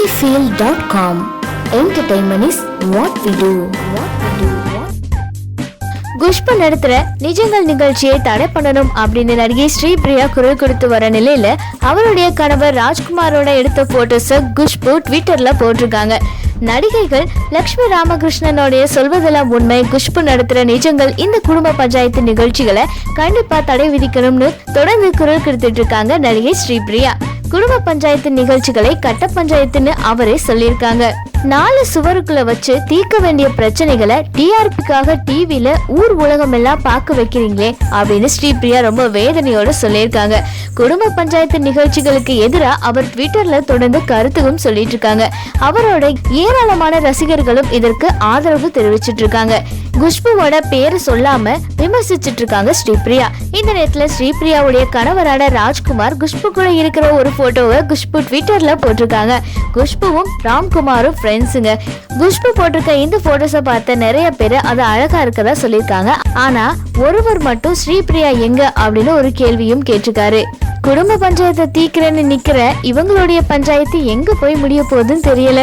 cinefield.com entertainment is what we do. Khushbu நடத்துற நிஜங்கள் நிகழ்ச்சியை தடை பண்ணணும் அப்படின்னு நடிகை ஸ்ரீபிரியா குரல் கொடுத்து வர நிலையில அவருடைய கணவர் ராஜ்குமாரோட எடுத்த போட்டோஸை குஷ்பு ட்விட்டர்ல போட்டிருக்காங்க. நடிகைகள் லக்ஷ்மி ராமகிருஷ்ணனுடைய சொல்வதெல்லாம் உண்மை. குஷ்பு நடத்துற நிஜங்கள் இந்த குடும்ப பஞ்சாயத்து நிகழ்ச்சிகளை கண்டிப்பா தடை விதிக்கணும்னு தொடர்ந்து குரல் கொடுத்துட்டு இருக்காங்க நடிகை ஸ்ரீபிரியா. குடும்ப பஞ்சாயத்து நிகழ்ச்சிகளை கட்ட பஞ்சாயத்துன்னு அவரே சொல்லியிருக்காங்க. நாலு சுவருக்குள்ள வச்சு தீர்க்க வேண்டிய பிரச்சனைகளை டிஆர்பிக்காக டிவில ஊர் உலகம் எல்லாம் பார்க்க வைக்கிறீங்களே அப்படின்னு ஸ்ரீபிரியா ரொம்ப வேதனையோட சொல்லியிருக்காங்க. குடும்ப பஞ்சாயத்து நிகழ்ச்சிகளுக்கு எதிராக அவர் ட்விட்டர்ல தொடர்ந்து கருத்துக்கும் சொல்லிட்டு இருக்காங்க. அவரோட ஏராளமான ரசிகர்களும் இதற்கு ஆதரவு தெரிவிச்சிட்டு இருக்காங்க. குஷ்புவோட பேரு சொல்லாம விமர்சிச்சிட்டு இருக்காங்க ஸ்ரீபிரியா. இந்த நேரத்துல ஸ்ரீபிரியாவுடைய கணவரான ராஜ்குமார் குஷ்பு கூட இருக்கிற ஒரு போட்டோவை குஷ்பு ட்விட்டர்ல போட்டிருக்காங்க. குஷ்புவும் ராம்குமாரும் ஃப்ரெண்ட்ஸுங்க குஷ்பு போட்டிருக்க இந்த போட்டோஸை பார்த்த நிறைய பேர் அது அழகா இருக்கதா சொல்லியிருக்காங்க. ஆனா ஒருவர் மட்டும் ஸ்ரீபிரியா எங்க அப்படின்னு ஒரு கேள்வியும் கேட்டிருக்காரு. குடும்ப பஞ்சாயத்தை தீக்கிறேன்னு நிக்கிற இவங்களுடைய பஞ்சாயத்து எங்க போய் முடிய போகுதுன்னு தெரியல.